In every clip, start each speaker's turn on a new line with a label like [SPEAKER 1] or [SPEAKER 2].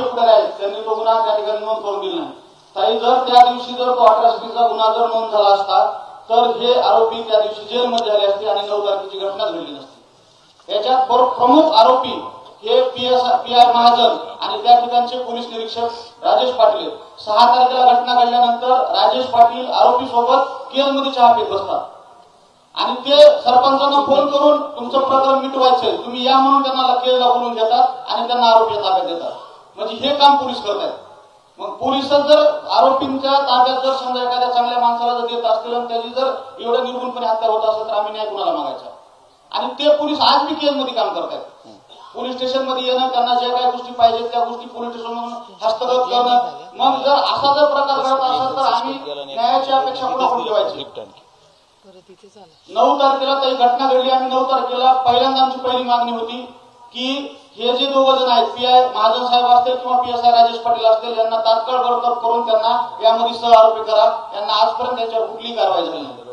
[SPEAKER 1] मुख्य आहे त्यांनी तो गुन्हा त्या ठिकाणी नोंद करून दिला नाही. ताई जर त्या दिवशी जर तो अठराशेचा गुन्हा जर नोंद झाला असता तर हे आरोपी त्या दिवशी जेलमध्ये आले असते आणि नऊ तारखेची घटना घडली नसती. याच्यात प्रमुख आरोपी हे P S P R Mahajan आणि त्या ठिकाणचे पोलीस निरीक्षक राजेश पाटील सहा तारखेला घटना घडल्यानंतर राजेश पाटील आरोपी सोबत केरमध्ये चहा पीत बसतात. आणि ते सरपंचांना फोन करून तुमचं प्रकरण मिटवायचंय. तुम्ही या म्हणून त्यांना केलेला बोलून घेतात आणि त्यांना आरोपी ताब्यात देतात. म्हणजे हे काम पोलीस करतायत मग पोलीस जर आरोपींच्या ताब्यात जर समजा एखाद्या चांगल्या माणसाला जर देत असतील आणि त्याची जर एवढं निर्गुणपणे हत्या होत असेल तर आम्ही न्याय कुणाला मागायचा? आणि ते पोलीस आज बी केसमध्ये काम करतायत पोलीस स्टेशनमध्ये येणं त्यांना ज्या काही गोष्टी पाहिजेत त्या गोष्टी पोलीस स्टेशन हस्तगत करणं. मग जर असा जर प्रकार घडत असेल तर आम्ही न्यायाची अपेक्षा पुढे ठेवायची. नऊ तारखेला काही घटना घडली आम्ही नऊ तारखेला पहिल्यांदा आमची पहिली मागणी होती की हे जे दोघ जण आहेत पी आय महाजन साहेब असतील किंवा P S I Rajesh Patil असतील यांना तात्काळ बडतर्फ करून त्यांना यामध्ये सह आरोपी करा. यांना आजपर्यंत त्यांच्यावर कुठलीही कारवाई झाली नाही.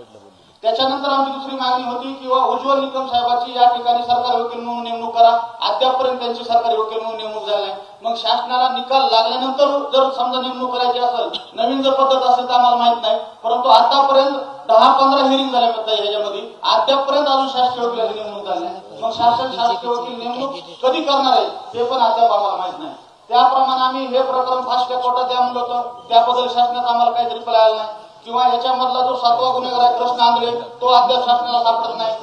[SPEAKER 1] त्याच्यानंतर आमची दुसरी मागणी होती किंवा उज्ज्वल निकम साहेबाची या ठिकाणी सरकारी वकील म्हणून नेमणूक करा. अद्यापपर्यंत त्यांची सरकारी वकील म्हणून नेमणूक झाली नाही. मग शासनाला निकाल लागल्यानंतर जर समजा नेमणूक करायची असेल नवीन जर पद्धत असेल तर आम्हाला माहीत नाही. परंतु आतापर्यंत दहा पंधरा हिअरिंग झाल्या ह्याच्यामध्ये. अद्यापपर्यंत अजून शासकीय वकिलाची नेमणूक झाली नाही. मग शासन शासकीय वकील नेमणूक कधी करणार आहे ते पण अद्याप आम्हाला माहीत नाही. त्याप्रमाणे आम्ही हे प्रकरण फास्ट्या कोर्टात द्या म्हणलं होतं त्याबद्दल शासनात आम्हाला काही रिप्लाय आला नाही. किंवा याच्यामधला जो सातवा गुन्हेगार आहे कृष्ण आंधळे तो अद्याप शासनाला सापडत नाही.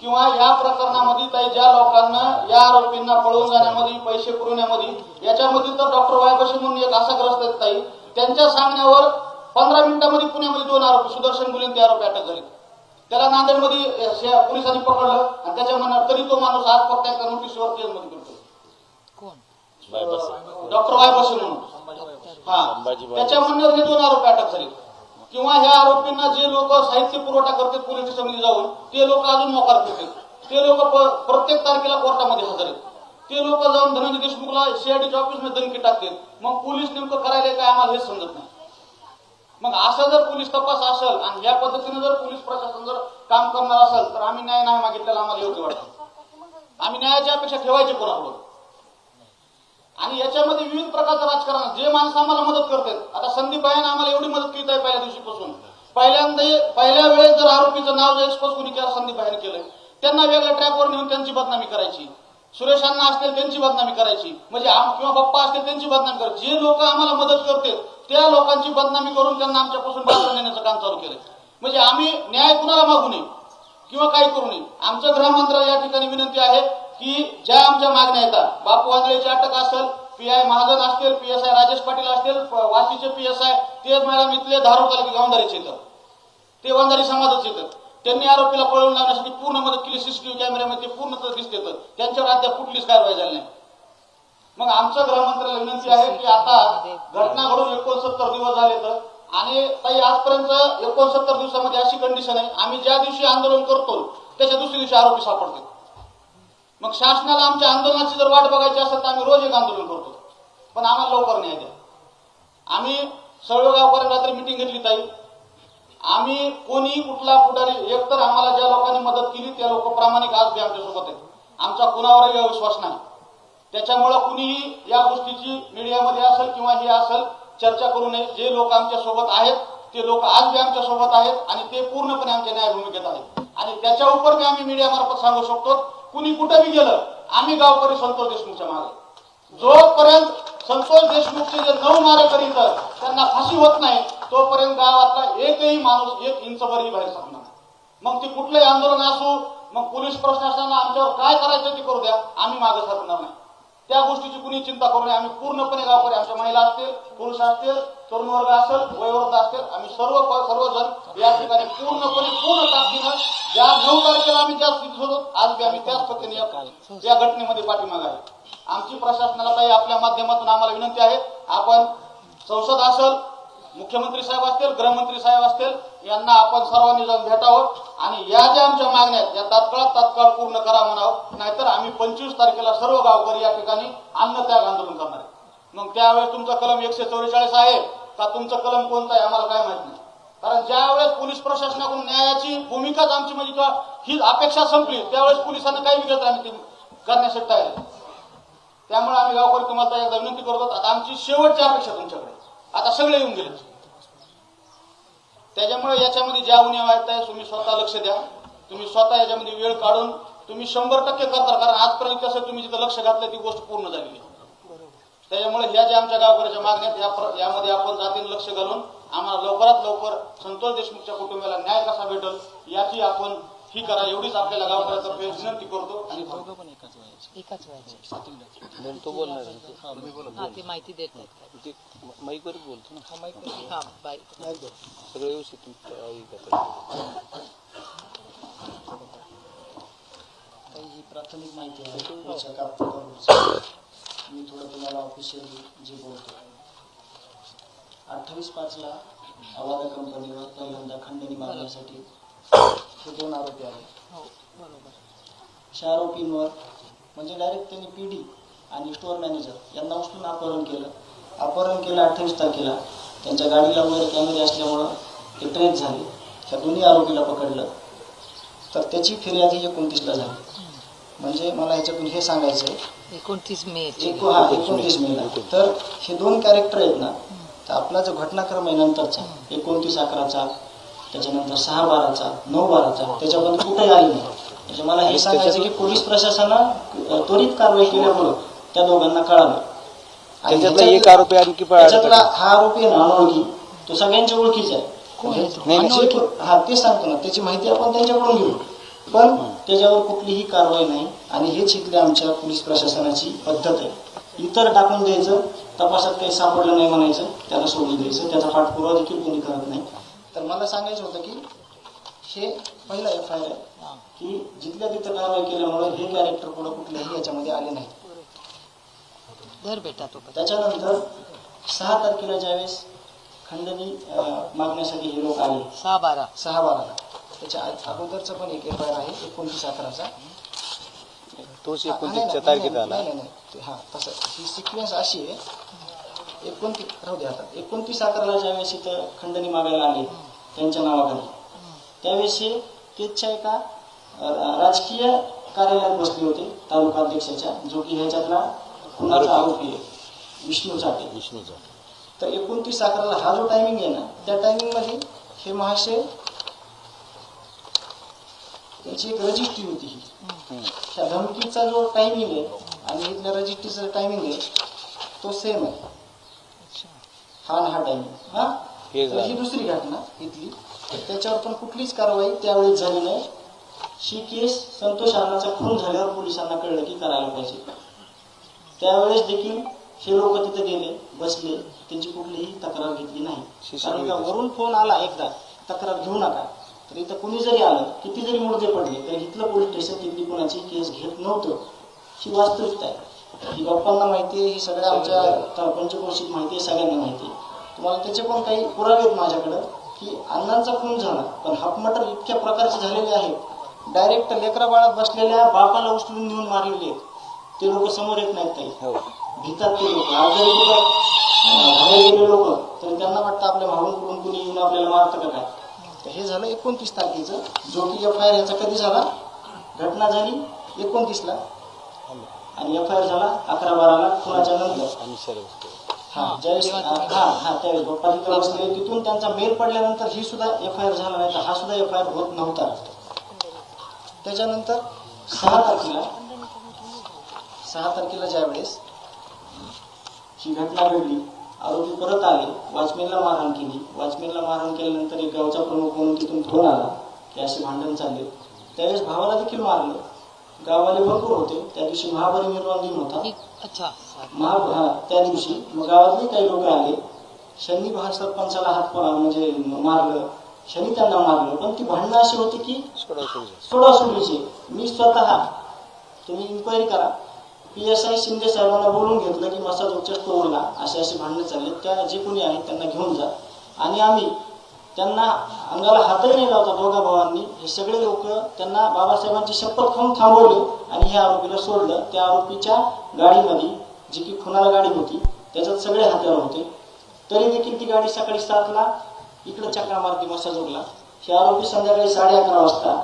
[SPEAKER 1] किंवा या प्रकरणामध्ये काही ज्या लोकांना या आरोपींना पळवून जाण्यामध्ये पैसे पुरवण्यामध्ये याच्यामध्ये तर डॉक्टर वायबशी म्हणून एक असा ग्रस्त ताई. त्यांच्या सांगण्यावर पंधरा मिनिटांमध्ये पुण्यामध्ये दोन आरोपी सुदर्शन गुले ते आरोपी अटक झाले. त्याला नांदेडमध्ये पोलिसांनी पकडलं. आणि त्याच्या मनात तरी तो माणूस आज फक्त एका नोटीसवर जेलमध्ये करतो
[SPEAKER 2] कोण?
[SPEAKER 1] डॉक्टर वायबशी म्हणून. हा. त्याच्या म्हणण्यावर हे दोन आरोपी अटक झाले. किंवा ह्या आरोपींना जे लोक साहित्य पुरवठा करतात पोलीस स्टेशनमध्ये जाऊन ते लोक अजून मोकार करतात. ते लोक प्रत्येक तारखेला कोर्टामध्ये हजर आहेत. ते लोक जाऊन धनंजय देशमुखला सीआयडीच्या ऑफिसमध्ये धमकी टाकतात. मग पोलीस नेमकं करायला काय आम्हाला हेच समजत नाही. मग असा जर पोलीस तपास असेल आणि या पद्धतीने जर पोलीस प्रशासन जर काम करणार असेल तर आम्ही न्याय नाही मागितलेला आम्हाला योग्य वाटतं. आम्ही न्यायाची अपेक्षा ठेवायची कोणाकडून? आणि याच्यामध्ये विविध प्रकारचं राजकारण जे माणसं आम्हाला मदत करतात आता संदीप आहे आम्हाला एवढी मदत केली आहे पहिल्या दिवशीपासून. पहिल्यांदा पहिल्या वेळेस जर आरोपीचं नाव जर एक्सपोज कोणी केलं संदीप भाईने केलं त्यांना वेगळ्या ट्रॅकवर नेऊन त्यांची बदनामी करायची. सुरेशांना असतील त्यांची बदनामी करायची. म्हणजे किंवा बाप्पा असतील त्यांची बदनामी करायची. जे लोक आम्हाला मदत करतात त्या लोकांची बदनामी करून त्यांना आमच्यापासून बाजूला नेण्याचं काम चालू केलं म्हणजे आम्ही न्याय कुणाला मागू नये किंवा काही करू नये. आमचं गृहमंत्रालय या ठिकाणी विनंती आहे की ज्या आमच्या मागण्या येतात बापू वांगळेची अटक असेल पी आय महाजन असतील पीएसआय राजेश पाटील असतील वाशीचे पीएसआय ते मॅडम इथले धारू तालुके गावंधारीचे येतात. ते वंधारी समाजाचे येतात. त्यांनी आरोपीला पळवून लावण्यासाठी पूर्ण मदत केली सीसीटीव्ही कॅमेऱ्यामध्ये ते पूर्ण दिसते त्यांच्यावर अद्याप कुठलीच कारवाई झाली नाही. मग आमच्या गृहमंत्र्याला विनंती आहे की आता घटना घडून एकोणसत्तर दिवस झाले तर. आणि ताई आजपर्यंत एकोणसत्तर दिवसामध्ये अशी कंडिशन आहे. आम्ही ज्या दिवशी आंदोलन करतो त्याच्या दुसऱ्या दिवशी आरोपी सापडतात मग शासनाला आमच्या आंदोलनाची जर वाट बघायची असेल तर आम्ही रोज एक आंदोलन करतो. पण आम्हाला लवकर न्याय द्या. आम्ही सर्व गावकऱ्यांनी रात्री मिटिंग घेतली ताई. आम्ही कोणी कुठला पुढारी एकतर आम्हाला ज्या लोकांनी मदत केली त्या लोक प्रामाणिक आज बी आमच्यासोबत आहेत. आमचा कुणावरही अविश्वास नाही. त्याच्यामुळं कुणीही या गोष्टीची मीडियामध्ये असेल किंवा हे असेल चर्चा करू नये. जे लोक आमच्यासोबत आहेत ते लोक आज बी आमच्यासोबत आहेत आणि ते पूर्णपणे आमच्या न्याय भूमिकेत आहेत. आणि त्याच्या उपर मी आम्ही मीडिया मार्फत सांगू शकतो कुणी कुठे बी गेलं आम्ही गावकरी संतोष देशमुखच्या मागे. जोपर्यंत संतोष देशमुखचे जे नऊ मारेकरी करीत त्यांना फाशी होत नाही तोपर्यंत गावातला एकही माणूस एक इंचभरही बाहेर सांगणार मग ते कुठलंही आंदोलन असू मग पोलीस प्रशासनानं आमच्यावर काय करायचं ते करू द्या आम्ही मागे सरकणार नाही. त्या गोष्टीची कुणी चिंता करू नये. आम्ही पूर्णपणे गावकरी आमच्या महिला असतील पुरुष असतील तरुण वर्ग असेल वयोवर्ग असतील आम्ही सर्व सर्वजण या ठिकाणी पूर्णपणे पूर्ण ताकदीनं ज्या नऊ तारखेला आम्ही ज्या स्थितीत होतो आज बी आम्ही त्याच पद्धतीने या- या घटनेमध्ये पाठीमाग आहे. आमची प्रशासनाला काही आपल्या माध्यमातून आम्हाला विनंती आहे आपण संसद असेल मुख्यमंत्री साहेब असतील गृहमंत्री साहेब असतील यांना आपण सर्वांनी जाऊन भेटावं आणि या ज्या आमच्या मागण्या आहेत या तात्काळ तात्काळ पूर्ण करा म्हणावं. नाहीतर आम्ही पंचवीस तारखेला सर्व गावकरी या ठिकाणी अन्नत्याग आंदोलन करणार आहे मग त्यावेळेस तुमचा कलम एकशे चौवेचाळीस आहे का तुमचं कलम कोणतं आहे आम्हाला काय माहीत नाही. कारण ज्यावेळेस पोलीस प्रशासनाकडून न्यायाची भूमिकाच आमची म्हणजे किंवा ही अपेक्षा संपली त्यावेळेस पोलिसांना काही विकत आम्ही करण्यासाठी तयार त्यामुळे आम्ही गावकरी तुम्हाला एकदा विनंती करतो आता आमची शेवटची अपेक्षा तुमच्याकडे आता सगळे येऊन गेले त्याच्यामुळे याच्यामध्ये ज्या उन्या आहेत तुम्ही स्वतः लक्ष द्या. तुम्ही स्वतः याच्यामध्ये वेळ काढून तुम्ही शंभर टक्के करता कारण आजपर्यंत कसं तुम्ही जिथं लक्ष घातलं ती गोष्ट पूर्ण झालेली त्याच्यामुळे ह्या ज्या आमच्या गावकऱ्याच्या मागण्या या प्र- यामध्ये आपण जातीने लक्ष घालून आम्हाला लवकरात लवकर संतोष देशमुखच्या कुटुंबाला न्याय कसा भेटल याची आपण ही करा एवढीच आपल्याला गावकऱ्यातर्फे विनंती करतो आणि
[SPEAKER 2] एकाच वयाचे.
[SPEAKER 3] बोल तो बोलणार ते.
[SPEAKER 2] हा ते माहिती देत आहेत
[SPEAKER 3] ते माईकवरच बोलतो ना.
[SPEAKER 2] हा माहिती हा बाय.
[SPEAKER 3] सगळं व्यवस्थित
[SPEAKER 4] ही प्राथमिक माहिती आहे. कागदपत्रावरची. मी थोडं तुम्हाला ऑफिशियली जे बोलतो. अठ्ठावीस पाचला अवादा कंपनीवर पहिल्यांदा खंडणी मागण्यासाठी हे दोन आरोपी आले
[SPEAKER 2] हो बरोबर.
[SPEAKER 4] अशा आरोपींवर म्हणजे डायरेक्ट त्यांनी पीडी आणि स्टोअर मॅनेजर यांना उचलून अपहरण केलं. अपहरण केलं अठ्ठावीस तारखेला. त्यांच्या गाडीला वगैरे कॅमेरे असल्यामुळं ते ट्रेस झाले. ह्या दोन्ही आरोपीला पकडलं. तर त्याची फिर्याद ही एकोणतीसला झाली. म्हणजे मला ह्याच्यातून हे सांगायचं आहे
[SPEAKER 2] एकोणतीस मे
[SPEAKER 4] एक हा एकोणतीस मेला तर हे दोन कॅरेक्टर आहेत ना तर आपला जो घटनाक्रम आहे नंतरचा एकोणतीस अकराचा त्याच्यानंतर सहा बाराचा नऊ बाराचा त्याच्यामध्ये कुठेही आले नाही. म्हणजे मला हे सांगायचं की पोलीस प्रशासनानं त्वरित कारवाई केल्यामुळं त्या दोघांना कळालं. आणि
[SPEAKER 3] त्याच्यातला
[SPEAKER 4] ह्याच्यातला-
[SPEAKER 3] एक आरोपी आणखी पळाला
[SPEAKER 4] त्याच्यातला हा आरोपी आहे ना अनोळखी. तो सगळ्यांच्या ओळखीचा आहे.
[SPEAKER 3] नाही,
[SPEAKER 4] आणि जे को- हा ते सांगतो ना त्याची माहिती आपण त्यांच्याकडून घेऊ. पण त्याच्यावर कुठलीही कारवाई नाही आणि हेच इथल्या आमच्या पोलीस प्रशासनाची पद्धत आहे. इतर टाकून द्यायचं तपासात काही सापडलं नाही म्हणायचं त्याला सोडून द्यायचं त्याचा पाठपुरावा देखील कोणी करत नाही. तर मला सांगायचं होतं की हे पहिला एफ आय आर आहे. की जिथल्या तिथं कारवाई केल्यामुळे हे कॅरेक्टर पुढे कुठल्याही याच्यामध्ये आले नाही.
[SPEAKER 2] धर बेटा तो
[SPEAKER 4] त्याच्यानंतर सहा तारखेला ज्यावेळेस खंडणी मागण्यासाठी हे लोक आले.
[SPEAKER 2] सहा बारा.
[SPEAKER 4] सहा बाराला त्याच्या अगोदरचा पण एक एफ आय आर आहे एकोणतीस अकराचा.
[SPEAKER 3] तोच
[SPEAKER 4] हा, नाही,
[SPEAKER 3] एकोणतीसच्या
[SPEAKER 4] नाही,
[SPEAKER 3] आला
[SPEAKER 4] हा तसं. ही सिक्वेन्स अशी आहे. एकोणतीस राहू दे आता. एकोणतीस अकराला ज्यावेळेस इथं खंडणी मागायला आले त्यांच्या नावाखाली. त्यावेळेस तेजच्या एका राजकीय कार्यालयात बसले होते तालुका अध्यक्षाच्या जो की ह्याच्यातला कुणाचा आरोपी. आहे विष्णू चाटे
[SPEAKER 3] विष्णूचा
[SPEAKER 4] तर एकोणतीस अकराला हा जो टायमिंग आहे ना त्या टायमिंगमध्ये हे महाशय त्यांची एक रजिस्ट्री होती ही. त्या धमकीचा जो टायमिंग आहे आणि इथल्या रजिस्ट्रीचा टायमिंग आहे तो सेम आहे. हा आणि हा? हा. दुसरी घटना इथली. त्याच्यावर पण कुठलीच कारवाई त्यावेळेस झाली नाही. ही केस संतोष अण्णाचा खून झाल्यावर पोलिसांना कळलं की करायला पाहिजे. त्यावेळेस देखील हे लोक तिथे गेले बसले. त्यांची कुठलीही तक्रार घेतली नाही. कारण का वरून फोन आला एकदा तक्रार घेऊ नका. तर इथं कुणी जरी आलं किती जरी मुडदे पडले तर इथलं पोलीस स्टेशन तिथली कोणाची केस घेत नव्हतं. ही वास्तविकता आहे. ही बाप्पांना माहिती आहे ही सगळ्या आमच्या त- पंचक्रोशीत माहिती आहे सगळ्यांना माहिती आहे. तुम्हाला त्याचे पण काही पुरावे आहेत माझ्याकडं की अण्णांचा खून झाला पण हाफमटर इतक्या प्रकारचे झालेले आहेत. डायरेक्ट लेकरा बाळात बसलेल्या बापाला उचलून नेऊन मारलेले आहेत. ते लोक समोर येत नाहीत काही
[SPEAKER 3] हो.
[SPEAKER 4] भीतात ते लोक आज जरी कुठं अं, बाहेर गेले लोक तरी त्यांना वाटतं आपल्या भाऊन कुठून कुणी येऊन आपल्याला मारतं का काय? तर हे झालं एकोणतीस तारखेचं. जो की एफ आय आर याचा कधी झाला? घटना झाली एकोणतीसला. आणि एफ आय आर झाला अकरा बाराला खुनाच्या नंतर हा ज्यावेळेस हा हा त्यावेळेस बाप्पा तिथं बसले. तिथून त्यांचा मेल पडल्यानंतर ही सुद्धा एफ आय आर झाला नाही तर हा सुद्धा एफ आय आर होत नव्हता. त्याच्यानंतर सहा तारखेला सहा तारखेला ज्यावेळेस ही घटना घडली आरोपी परत आले. वॉचमॅनला मारहाण केली. वॉचमॅनला मारहाण केल्यानंतर एक गावचा प्रमुख म्हणून तिथून फोन आला की असे भांडण चालले. त्यावेळेस भावाला देखील मारलं. गाववाले भरपूर होते. त्या दिवशी महापरिनिर्वाण दिन होता.
[SPEAKER 2] अच्छा.
[SPEAKER 4] महा हा त्या दिवशी. मग गावातले काही लोक आले. शनी भा सरपंचाला हात म्हणजे मारलं शनी त्यांना मारलं. पण ती भांडणं अशी होती की सोडासोडीचे मी स्वतः तुम्ही इन्क्वायरी करा. पी एस आय शिंदे साहेबांना बोलून घेतलं की मसा तुमच्या स्टोअरला असे असे भांडणं चालले त्या जे कोणी आहेत त्यांना घेऊन जा. आणि आम्ही त्यांना अंगाला हातही नाही लावता दोघा भावांनी. हे सगळे लोक त्यांना बाबासाहेबांची शपथ खाऊन थांबवले आणि हे आरोपीला सोडलं. त्या आरोपीच्या गाडीमध्ये जी की खुनाला गाडी होती त्याच्यात सगळे हत्यार होते. तरी देखील ती गाडी सकाळी सातला इकडं चक्रामार्गी मसाजोगला. हे आरोपी संध्याकाळी साडे अकरा वाजता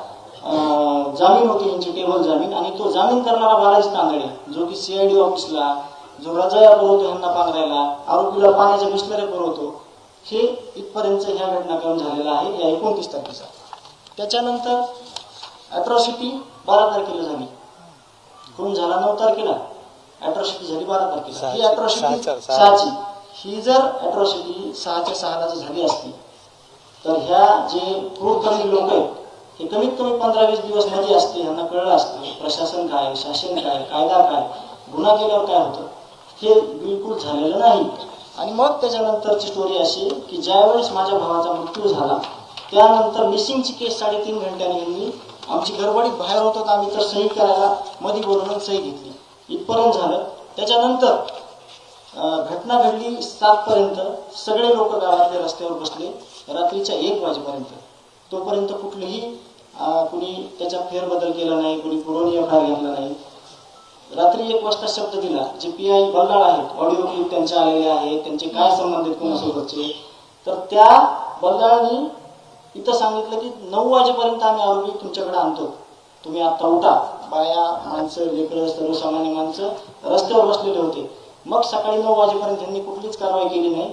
[SPEAKER 4] जामीन होती यांची टेबल जामीन. आणि तो जामीन करणारा बालाजी तांदळे जो की सीआयडी ऑफिसला जो रजाया पुरवतो ह्यांना पांघरायला आरोपीला पाण्याच्या बिस्लऱ्या पुरवतो. हे इथपर्यंत ह्या घटनाक्रम झालेला आहे या एकोणतीस तारखेचा त्याच्यानंतर अट्रॉसिटी बारा तारखेला झाली. खून झाला? नऊ तारखेला. अट्रॉसिटी झाली बारा तारखेला. ही अट्रॉसिटी सहाची. ही जर अट्रॉसिटी सहाच्या सहाला जर झाली असती तर ह्या जे क्रूरकर्मी लोक आहेत हे कमीत कमी पंधरा वीस दिवसमध्ये असते यांना कळलं असतं प्रशासन काय शासन काय कायदा काय गुन्हा केल्यावर काय होतं? हे बिलकुल झालेलं नाही. आणि मग त्याच्यानंतरची स्टोरी अशी की ज्यावेळेस माझ्या भावाचा मृत्यू झाला त्यानंतर मिसिंगची केस साडेतीन घंट्याने यांनी आमची गडबडीत बाहेर होतो तर आम्ही तर सही करायला मध्ये बोलवून सही घेतली. इथपर्यंत झालं. त्याच्यानंतर घटना घडली सातपर्यंत. सगळे लोक गावातले रस्त्यावर बसले. रात्रीच्या एक वाजेपर्यंत. तोपर्यंत कुठलीही कुणी त्याचा फेरबदल केला नाही कुणी पुरवणी एवढा घेतला नाही. रात्री एक वाजता शब्द दिला जे पी आय बल्लाळ आहेत ऑडिओ क्लिप त्यांचे आलेले आहेत त्यांचे काय संबंध आहेत कोणासोबतचे? तर त्या बल्लाळांनी इथं सांगितलं की नऊ वाजेपर्यंत आम्ही आरोपी तुमच्याकडे आणतो. तुम्ही आता उठा. बाया माणसं लेकरं सर्वसामान्य माणसं रस्त्यावर बसलेले होते. मग सकाळी नऊ वाजेपर्यंत त्यांनी कुठलीच कारवाई केली नाही.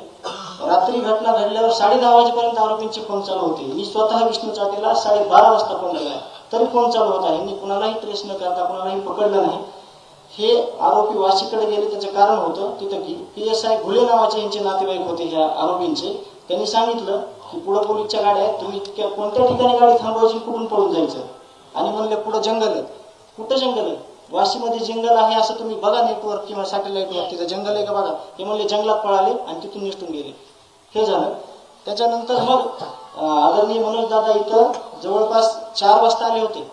[SPEAKER 4] रात्री घटना घडल्यावर साडे दहा वाजेपर्यंत आरोपींचे फोन चालू होते. मी स्वतः विष्णू चाटेला साडे बारा वाजता फोन लागला तरी फोन चालू होता. यांनी कुणालाही ट्रेस न करता कुणालाही पकडलं नाही. हे आरोपी वाशीकडे गेले त्याचं कारण होतं तिथं की पी एस आय घुले नावाचे यांचे नातेवाईक होते ह्या आरोपींचे. त्यांनी सांगितलं की पुढं पोलीसच्या गाड्या आहेत तुम्ही इतक्या कोणत्या ठिकाणी गाडी थांबवायची कुठून पळून जायचं? आणि म्हणले पुढं जंगल आहे. कुठं जंगल आहे? वाशीमध्ये जंगल आहे असं तुम्ही बघा नेटवर्क किंवा सॅटेलाईटवर तिथं जंगल आहे का बघा? हे म्हणले जंगलात पळाले आणि तिथून निसटून गेले. हे झालं. त्याच्यानंतर मग आदरणीय मनोज दादा इथं जवळपास चार वाजता आले होते.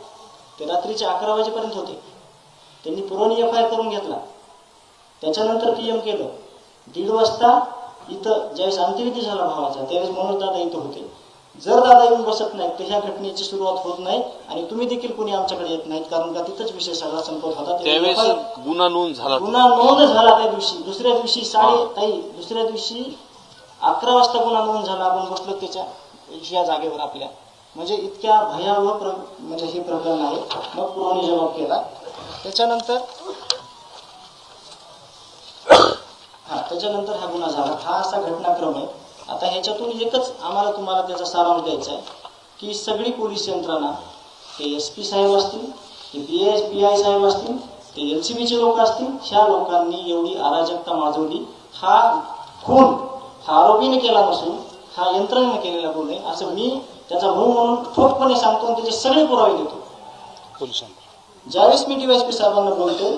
[SPEAKER 4] ते रात्रीचे अकरा वाजेपर्यंत होते. त्यांनी पुरवणी एफ आय आर करून घेतला. त्याच्यानंतर पीएम केलं. दीड वाजता इथं ज्यावेळेस अंत्यविधी झाला भावाचा त्यावेळेस मनोज दादा इथं होते. जर दादा येऊन बसत नाहीत तर ह्या घटनेची सुरुवात होत नाही आणि तुम्ही देखील कोणी आमच्याकडे येत नाहीत कारण का तिथंच विषय सगळा संपत होता.
[SPEAKER 3] गुन्हा नोंद झाला
[SPEAKER 4] गुन्हा नोंद झाला त्या दिवशी. दुसऱ्या दिवशी साडे ताई दुसऱ्या दिवशी अकरा वाजता गुन्हा नोंद झाला. आपण बसलो त्याच्या या जागेवर आपल्या. म्हणजे इतक्या भयावह म्हणजे हे प्रकरण आहे. मग पुरवणी जबाब केला. त्याच्यानंतर हा त्याच्यानंतर हा गुन्हा झाला. हा असा घटनाक्रम आहे. आता ह्याच्यातून एकच आम्हाला तुम्हाला त्याचा सारांश द्यायचा आहे की सगळी पोलीस यंत्रणा ते एस पी साहेब असतील ते पी एस पी आय साहेब असतील ते एल सी बीचे लोक असतील ह्या लोकांनी एवढी अराजकता माजवली. हा खून हा आरोपीने केला नसून हा यंत्रणेने केलेला गुन्हा आहे. असं मी त्याचा भाऊ म्हणून ठोकपणे सांगतो आणि त्याचे सगळे पुरावे देतो.
[SPEAKER 3] पोलिसांना.
[SPEAKER 4] ज्यावेळेस मी डी एस पी साहेबांना बोलतो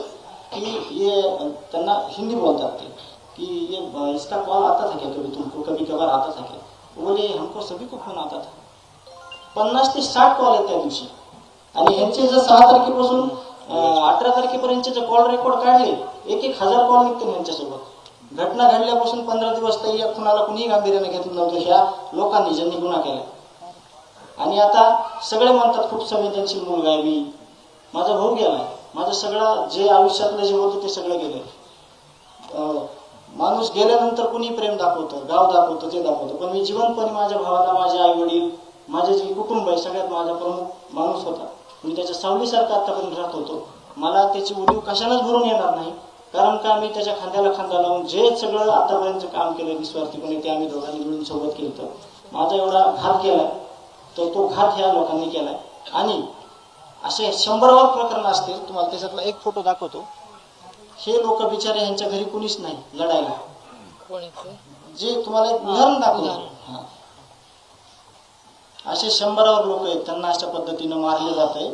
[SPEAKER 4] कि ये त्यांना हिंदी बोलतात ते कि ये इसका कॉल आता था क्या कभी तुमको? कभी कभार आता था क्या? बोले हमको सभी को फोन आता था। पन्नास ते साठ कॉल आहेत त्या दिवशी. आणि ह्यांचे जर सहा तारखेपासून अठरा तारखेपर्यंतचे जे कॉल रेकॉर्ड काढले एक एक हजार कॉल निघते यांच्यासोबत घटना घडल्यापासून पंधरा दिवस तरी या खुनाला कुणीही गांभीर्याने घेतलं नव्हतं ह्या लोकांनी ज्यांनी गुन्हा केला. आणि आता सगळे म्हणतात खूप संवेदनशील मुलगा आहे मी. माझा भाऊ गेला. माझं सगळं जे आयुष्यातलं जे होतं ते सगळं गेलं. माणूस गेल्यानंतर कुणी प्रेम दाखवतं गाव दाखवतं ते दाखवतं. पण मी जीवनपणे माझ्या भावाला माझे आई वडील माझे जे कुटुंब आहे सगळ्यात माझा प्रमुख माणूस होता. मी त्याच्या सावलीसारखा आतापर्यंत राहत होतो. मला त्याची उडीव कशालाच भरून येणार नाही. कारण का मी त्याच्या खांद्याला खांदा लावून जे सगळं आतापर्यंत काम केलं निस्वार्थीपणे ते आम्ही दोघांनी मिळून सोबत केलं होतं. माझा एवढा घात केला तर तो घात ह्या लोकांनी केला. आणि असे शंभरवर प्रकरण असतील तुम्हाला त्याच्यातला एक फोटो दाखवतो. हे लोक बिचारे यांच्या घरी कुणीच नाही लढायला.
[SPEAKER 2] कोणीचे?
[SPEAKER 4] जे तुम्हाला एक उदाहरण. हा. असे शंभरावर लोक आहेत त्यांना अशा पद्धतीनं मारले जात आहे.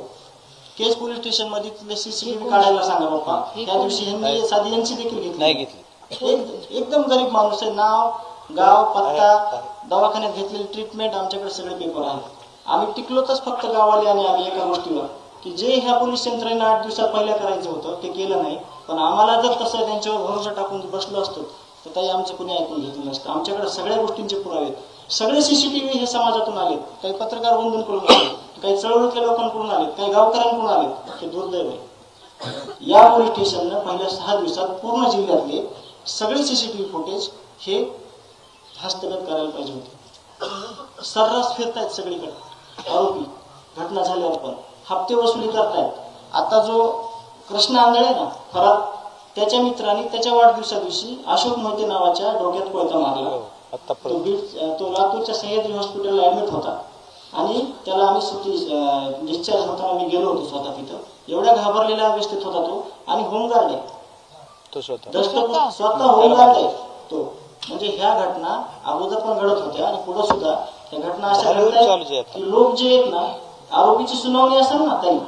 [SPEAKER 4] केस पोलीस स्टेशनमध्ये तिथले सीसीटीव्ही काढायला सांगा बाप्पा. त्या दिवशी ह्यांनी साधी यांची देखील घेतली.
[SPEAKER 3] नाही घेतली.
[SPEAKER 4] एक- एकदम गरीब माणूस आहे. नाव गाव पत्ता दवाखान्यात घेतलेली ट्रीटमेंट आमच्याकडे सगळे पेपर आहेत. आम्ही टिकलोतच फक्त गावाले आणि आम्ही एका गोष्टीवर. की जे ह्या पोलीस यंत्रणेनं आठ दिवसात पहिल्या करायचं होतं ते केलं नाही. पण आम्हाला जर तसं त्यांच्यावर भरोसा टाकून बसलो असतो तर ताई आमचं कुणी ऐकून घेतलं नसतं. आमच्याकडे सगळ्या गोष्टींचे पुरावे आहेत. सगळे सीसीटीव्ही हे समाजातून आलेत. काही पत्रकार बंधूंकडून आले काही चळवळीतल्या लोकांकडून आलेत काही गावकऱ्यांकडून आलेत. हे दुर्दैव आहे. या पोलीस स्टेशननं पहिल्या सहा दिवसात पूर्ण जिल्ह्यातले सगळे सीसीटीव्ही फुटेज हे हस्तगत करायला पाहिजे होते. सर्रास फिरतायत सगळीकडे. आरोपी घटना झाल्यावर पण. हप्ते वसुली करतायत. आता जो कृष्ण आंधळे ना फरार त्याच्या मित्रांनी त्याच्या वाढदिवसा दिवशी अशोक मोहिते नावाच्या डोक्यात कोयता मारला.
[SPEAKER 3] आता
[SPEAKER 4] तो बीड तो लातूरच्या सह्याद्री हॉस्पिटलला ऍडमिट होता. आणि त्याला आम्ही सुट्टी डिस्चार्ज होताना मी गेलो होतो स्वतः तिथं. एवढ्या घाबरलेल्या अवस्थेत होता तो. आणि होमगार्ड आहे.
[SPEAKER 3] तो स्वतः.
[SPEAKER 4] दष्टपुष्ट स्वतः? होमगार्ड आहे तो. म्हणजे ह्या घटना अगोदर पण घडत होत्या आणि पुढे सुद्धा घटना अशा
[SPEAKER 3] आहे.
[SPEAKER 4] की लोक जे आहेत ना आरोपीची सुनावणी असेल ना ताई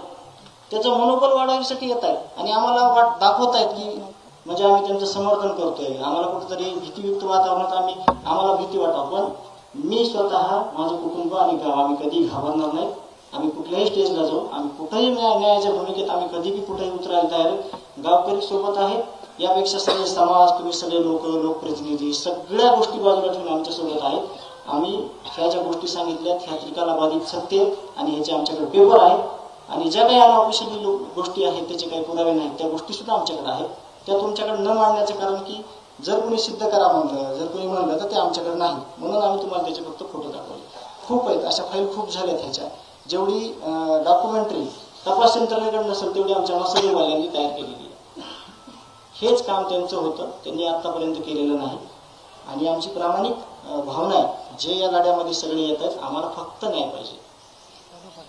[SPEAKER 4] त्याचं मनोबल वाढवण्यासाठी येत आहेत. आणि आम्हाला वाट दाखवत आहेत की म्हणजे आम्ही त्यांचं समर्थन करतोय. आम्हाला कुठेतरी भीतीयुक्त वातावरणात आम्ही आम्हाला भीती वाटावं. पण मी स्वतः माझं कुटुंब आणि गाव आम्ही कधी घाबरणार नाही. आम्ही कुठल्याही स्टेजला जाऊ. आम्ही कुठेही न्याय न्यायाच्या भूमिकेत आम्ही कधी बी कुठेही उतरायला तयार आहे गावकरी सोबत आहेत यापेक्षा सगळे समाज तुम्ही सगळे लोक लोकप्रतिनिधी सगळ्या गोष्टी बाजूला ठेवून आमच्यासोबत आहेत. आम्ही ह्या ज्या गोष्टी सांगितल्या ह्या त्रिकाला बाधित सत्य आणि ह्याचे आमच्याकडे पेपर आहेत आणि ज्या काही अनऑफिशियली गोष्टी आहेत त्याचे काही पुरावे नाहीत त्या गोष्टी सुद्धा आमच्याकडे आहेत. त्या तुमच्याकडे न मांडण्याचं कारण की जर कोणी सिद्ध करा म्हणलं जर कोणी म्हणलं तर ते आमच्याकडे नाही. म्हणून आम्ही तुम्हाला त्याचे फक्त फोटो दाखवले. खूप आहेत अशा फाईल खूप झाल्यात ह्याच्या. जेवढी डॉक्युमेंटरी तपास यंत्रणेकडे नसेल तेवढी आमच्या मसुदेवाल्यांनी तयार केलेली आहे. हेच काम त्यांचं होतं त्यांनी आतापर्यंत केलेलं नाही. आणि आमची प्रामाणिक भावना आहे. जे या लढ्यामध्ये सगळे येत आहेत आम्हाला फक्त न्याय पाहिजे.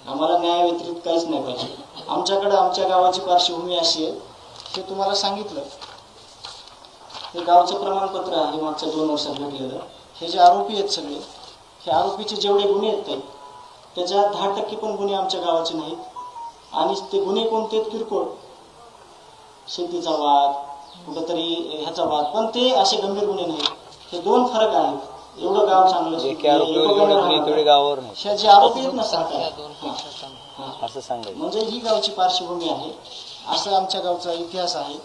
[SPEAKER 4] आम्हाला न्याय व्यतिरिक्त काहीच नाही पाहिजे. आमच्याकडे आमच्या गावाची पार्श्वभूमी अशी आहे हे तुम्हाला सांगितलं. हे गावचं प्रमाणपत्र आहे मागच्या दोन वर्षात भेटलेलं. हे जे आरोपी आहेत सगळे हे आरोपीचे जेवढे गुन्हे आहेत त्याच्या दहा टक्के पण गुन्हे आमच्या गावाचे नाहीत. आणि ते गुन्हे कोणते आहेत? किरकोळ. शेतीचा वाद कुठंतरी ह्याचा वाद. पण ते असे गंभीर गुन्हे नाहीत. हे दोन फरक आहेत. एवढं गाव चांगलं
[SPEAKER 3] तेवढे गावावर नाही.
[SPEAKER 4] हे जे आरोपी.
[SPEAKER 3] असं सांगायचं.
[SPEAKER 4] म्हणजे ही गावची पार्श्वभूमी आहे. असं आमच्या गावचा इतिहास आहे.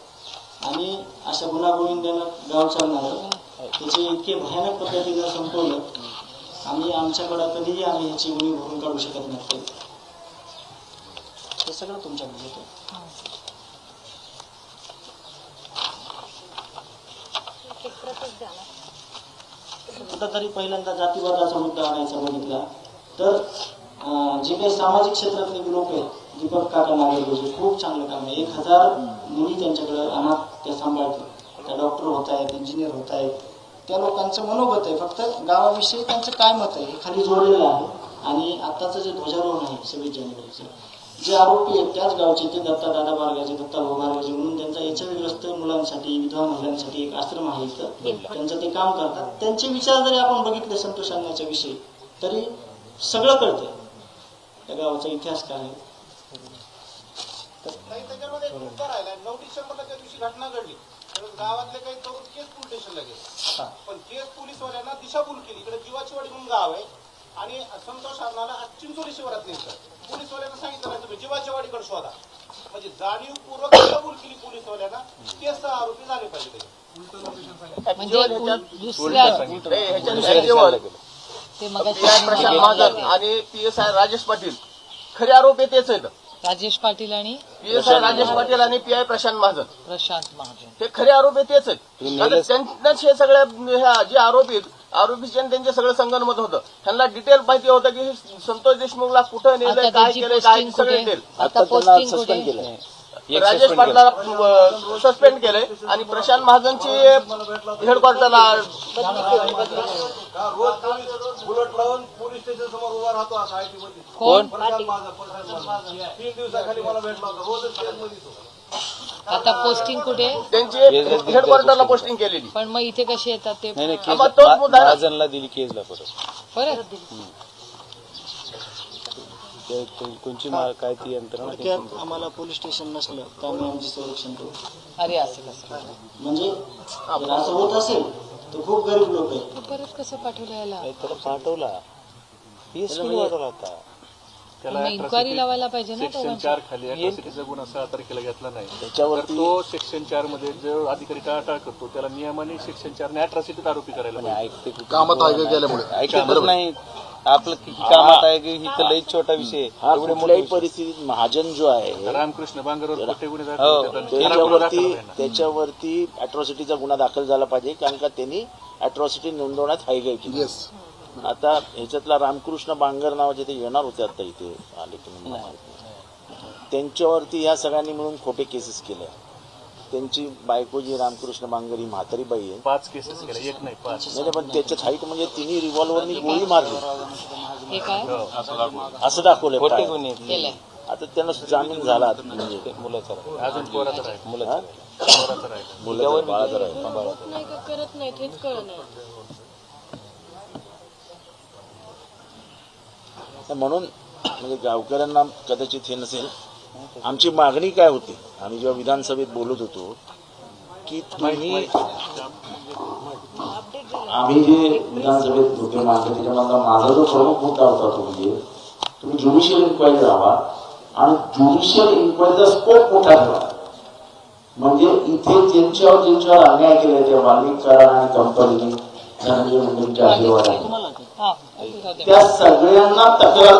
[SPEAKER 4] आणि असं गुणागोविंदानं गाव चालणारं त्याचे इतके भयानक पद्धतीनं संपवलं आम्ही आमच्याकडं कधीही आम्ही ह्याची गुणी भरून काढू शकत नसतो हे सगळं तुमच्याकडे येतं कुठंतरी पहिल्यांदा जातीवादाचा मुद्दा आणायचा बघितला. तर जे काही सामाजिक क्षेत्रातले लोक आहेत दीपक काका नागरगोजे खूप चांगलं काम आहे. एक हजार मुली त्यांच्याकडे अनाथ त्या सांभाळतात. त्या डॉक्टर होत आहेत इंजिनियर होत आहेत. त्या लोकांचं मनोगत आहे. फक्त गावाविषयी त्यांचं काय मत आहे हे खाली जोडलेलं आहे. आणि आत्ताचं जे ध्वजारोहण आहे सव्वीस जानेवारीचं जे आरोपी आहेत त्याच गावचे ते दत्ता दादा बारगाचे दत्ता भाऊ बारगाचे म्हणून त्यांचा एचआयव्हीग्रस्त मुलांसाठी विधवा महिलांसाठी एक आश्रम आहे इथं. त्यांचं ते काम करतात. त्यांचे विचार जरी आपण बघितले संतोष अण्णाच्या विषयी तरी सगळं कळतंय. त्या गावाचा इतिहास काय आहे?
[SPEAKER 1] त्याच्यामध्ये एक मुद्दा राहिला नऊ डिसेंबरला त्या दिवशी घटना घडली. तर गावातले काही तरुण केस पोलीस स्टेशनला गेले.
[SPEAKER 4] हा.
[SPEAKER 1] पण केस पोलीसवाल्यांना दिशाभूल केली. इकडे जीवाचीवाडी म्हणून गाव आहे. आणि संतोष अण्णाला आज चिंचोली शिवारात नेमकं पोलीसवाल्यांना सांगितलं नाही तुम्ही जीवाचीवाडीकडे शोधा. म्हणजे जाणीवपूर्वक दिशाभूल केली पोलीसवाल्यांना केस आरोपी झाले पाहिजे.
[SPEAKER 2] म्हणजे
[SPEAKER 5] प्रशांत महाजन आणि P S I Rajesh Patil खरे आरोपी तेच आहेत.
[SPEAKER 2] राजेश पाटील आणि
[SPEAKER 5] P S I Rajesh Patil आणि पी आय प्रशांत महाजन
[SPEAKER 2] प्रशांत महाजन
[SPEAKER 5] हे खरे आरोपी तेच आहेत. त्यांनाच हे सगळ्या ह्या जे आरोपी आहेत आरोपीचे आणि त्यांचे सगळं संगनमत होतं. त्यांना डिटेल माहिती होतं की संतोष देशमुखला कुठं नेलं
[SPEAKER 2] आता
[SPEAKER 5] काय
[SPEAKER 2] त्याची
[SPEAKER 5] केलं काय सगळे
[SPEAKER 2] कुठे?
[SPEAKER 5] डिटेल
[SPEAKER 2] आता पोस्टिंग कुठे?
[SPEAKER 3] एक
[SPEAKER 5] राजेश
[SPEAKER 3] केलं.
[SPEAKER 5] पाटलाला सस्पेंड केलंय आणि प्रशांत महाजनची हेडक्वार्टरला
[SPEAKER 6] बुलेट लावून पोलीस स्टेशन समोर उभा राहतो असा आयटी मध्ये
[SPEAKER 2] कोण?
[SPEAKER 6] प्रशांत माझा प्रशांत माझा तीन दिवसाखाली मला भेटला होता रोजच केसमध्ये तो.
[SPEAKER 2] आता पोस्टिंग कुठे
[SPEAKER 5] त्यांची
[SPEAKER 3] हे
[SPEAKER 5] हेडक्वार्टरला पोस्टिंग केलेली.
[SPEAKER 2] पण मग इथे कसे येतात ते?
[SPEAKER 3] नाही नाही केस. महाजनला दिली केसला परत.
[SPEAKER 2] परत?
[SPEAKER 3] ते- ते कोणची मा- काय ती यंत्रणा ते-
[SPEAKER 4] थोडक्यात आम्हाला पोलीस स्टेशन नसलं तर आम्ही आमचे संरक्षण करू.
[SPEAKER 2] अरे असं कसं?
[SPEAKER 4] म्हणजे जर असं होत असेल तर खूप गरीब लोक आहेत.
[SPEAKER 2] मग परत कसं पाठवलं याला?
[SPEAKER 3] नाही, त्याला पाठवला. होता
[SPEAKER 2] मग इन्क्वायरी लावायला पाहिजे ना
[SPEAKER 7] सेक्शन
[SPEAKER 2] दोघांची
[SPEAKER 7] चार खाली अॅट्रॉसिटीचा गुन्हा सहा तारखेला घेतला नाही. तर तो सेक्शन चारमध्ये जो अधिकारी टाळाटाळ करतो त्याला नियमाने सेक्शन चार ने अॅट्रॉसिटीत आरोपी करायला पाहिजे.
[SPEAKER 3] ऐकते कुठे? ऐकतच नाही आपलं कि- कामात आहे की ही तर लई छोटा विषय आहे.
[SPEAKER 8] हा
[SPEAKER 3] एवढे
[SPEAKER 8] कुठल्याही. परिस्थितीत महाजन जो आहे
[SPEAKER 7] रामकृष्ण बांगरवर खोटे गुन्हे दाखल
[SPEAKER 3] हो.
[SPEAKER 8] त्याच्यावरती. त्याच्यावरती अॅट्रॉसिटीचा गुन्हा दाखल झाला पाहिजे कारण का त्यांनी अॅट्रॉसिटी नोंदवण्यात हायगाय केली आता ह्याच्यातला रामकृष्ण बांगर नावाचे ते येणार होते आता इथे आले की नाही मला माहीत नाही. त्यांच्यावरती ह्या सगळ्यांनी मिळून खोटे केसेस केल्या त्यांची बायको जी रामकृष्ण बांगर ही म्हातारी बाई आहे.
[SPEAKER 7] पाच केसेस एक नाही पाच.
[SPEAKER 8] नाही नाही, पण त्याच्यात हाईट म्हणजे तिन्ही रिव्हॉल्वरनी गोळी मारली.
[SPEAKER 2] हे काय?
[SPEAKER 8] असं दाखवलंय
[SPEAKER 3] खोटे
[SPEAKER 8] पाय.
[SPEAKER 3] गुन्हे
[SPEAKER 2] केलंय.
[SPEAKER 8] आता त्यांना जामीन झाला म्हणजे.
[SPEAKER 3] मुलाचा
[SPEAKER 7] अजून पोराचं राहील
[SPEAKER 8] हा?
[SPEAKER 7] पोराचं राहील
[SPEAKER 8] मुलाचा बाळाचा राहील.
[SPEAKER 2] नाही का? करत नाहीत हेच कळत नाही
[SPEAKER 8] तर म्हणून म्हणजे गावकऱ्यांना कदाचित हे नसेल आमची मागणी काय होती? आम्ही जेव्हा विधानसभेत बोलत होतो की तुम्ही आम्ही जे विधानसभेत मुद्दे मांडले त्याच्यामधला माझा जो प्रमुख मुद्दा होता तो म्हणजे तुम्ही ज्युडिशियल इन्क्वायरी लावा आणि ज्युडिशियल इन्क्वायरीचा स्कोप मोठा ठेवा. म्हणजे इथे ज्यांच्यावर ज्यांच्यावर अन्याय केले त्या वाल्मिक करार आणि कंपनीने धनंजय मुंडेंच्या आशीर्वादाने. त्या सगळ्यांना तक्रार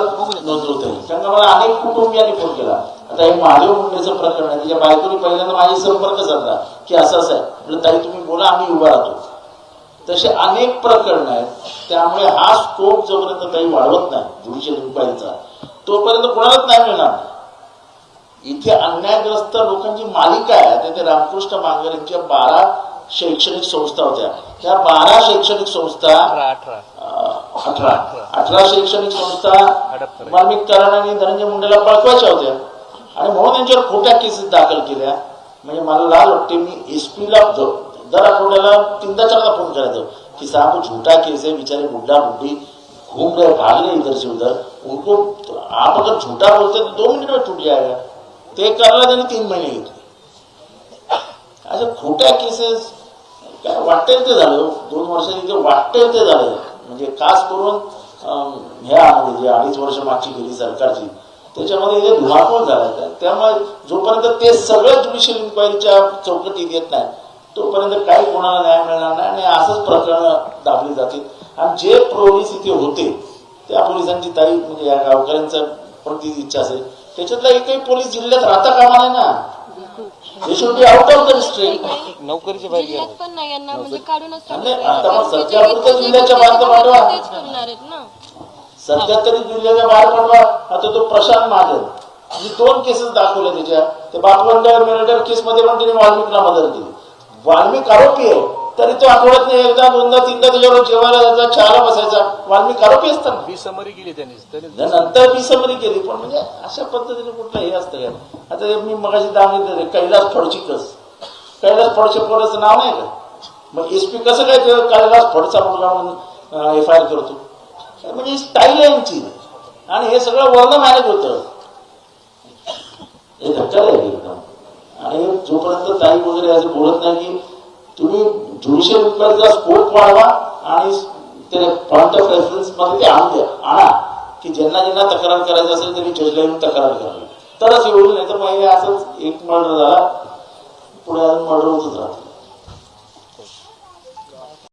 [SPEAKER 8] नोंदवता येईल कारण का मला अनेक कुटुंबियांनी फोन केला. आता हे महादेव मुंडेचं प्रकरण आहे. त्याच्या बायकोनी पहिल्यांदा माझी संपर्क साधला की असं असं आहे. म्हटलं ताई तुम्ही बोला आम्ही उभा राहतो. तसे अनेक प्रकरण आहेत. त्यामुळे हा स्कोप जोपर्यंत काही वाढवत नाही ज्युडिशियल इन्क्वायरीचा तोपर्यंत कोणालाच नाही मिळणार. इथे अन्यायग्रस्त लोकांची मालिका आहे. आता ते रामकृष्ण मांगर यांच्या बारा शैक्षणिक संस्था होत्या. त्या बारा शैक्षणिक संस्था
[SPEAKER 7] अठरा अठरा.
[SPEAKER 8] शैक्षणिक संस्था वाल्मिक कराड आणि धनंजय मुंडेला पळकवायच्या होत्या. आणि म्हणून त्यांच्यावर खोट्या केसेस दाखल केल्या. म्हणजे मला लाल वाटते मी एस पीला दर आठवड्याला तीनदा चारदा फोन करायचो. की साहब वो झूठा केस है बेचारे बुढ़ा बुढ़ी घूम रहे भाग रहे इधर से उधर. उनको आप अगर झूठा बोलते तो दो मिनट में टूट जाएगा. ते करायला त्यांनी तीन महिने घेतले. अशा खोट्या केसेस काय वाटेल ते झालं. दोन वर्षात इथे वाटेल ते झालं. म्हणजे खास करून ह्या म्हणजे अडीच वर्ष मागची गेली सरकारची त्याच्यामध्ये इथे धुमाकूळ झाला त्या- त्यामुळे जोपर्यंत ते सगळं ज्युडिशियल इन्क्वायरीच्या चौकटीत येत नाही तोपर्यंत काही कोणाला न्याय मिळणार नाही आणि असंच प्रकरण दाबली जातील. आणि जे पोलीस इथे होते त्या पोलिसांची ताई म्हणजे या गावकऱ्यांचं पण ती इच्छा असेल त्याच्यातला एकही पोलीस जिल्ह्यात राहता कामा नाही ना. हे शेवटी आउट ऑफ द डिस्ट्रिक्ट
[SPEAKER 3] नोकरीच्या बाहेर
[SPEAKER 9] जिल्ह्यात पण नाही यांना म्हणजे काढूनच
[SPEAKER 8] नाही,
[SPEAKER 9] टाकलं
[SPEAKER 8] आता मग. सध्या जिल्ह्याच्या बाहेर पाठवा.
[SPEAKER 9] तेच करणार आहेत ना
[SPEAKER 8] सध्या तरी जिल्ह्याच्या बाहेर पडवा आता तो प्रशांत महाजन मी दोन केसेस दाखवले त्याच्या. ते बापवंडर मिरडर केस मध्ये पण त्याने वाल्मिकला मदत केली. वाल्मिक आरोपी आहे तरी तो आठवड्यात एकदा दोनदा तीनदा त्याच्यावर जेवायला जायचा चहाला बसायचा. वाल्मिक आरोपी असतात
[SPEAKER 7] बी समरी गेली त्यांनी.
[SPEAKER 8] नंतर मी समरी केली पण म्हणजे अशा पद्धतीने कुठलं हे असतं यार. आता मी मगाशी दाखवले कैलास फडचिकस कैलास फडचे पोराचं नाव नाही का? मग एस पी कसं काय कैलास फडचा मुलगा म्हणून एफ आय आर करतो? म्हणजे स्टाईल यांची. आणि हे सगळं वर्ण मॅनेज होतं हे धक्का आहे एकदम आणि जोपर्यंत ताई वगैरे असं बोलत नाही की तुम्ही ज्युडिशियल इन्क्वायरीचा स्कोप वाढवा आणि ते पॉइंट ऑफ रेफरन्समध्ये ते आणून द्या. आणा. की ज्यांना ज्यांना तक्रार करायची असेल त्यांनी जजला येऊन तक्रार करावी तरच एवढी नाही तर मग हे असंच एक मर्डर झाला पुढे अजून मर्डर होतच राहतो.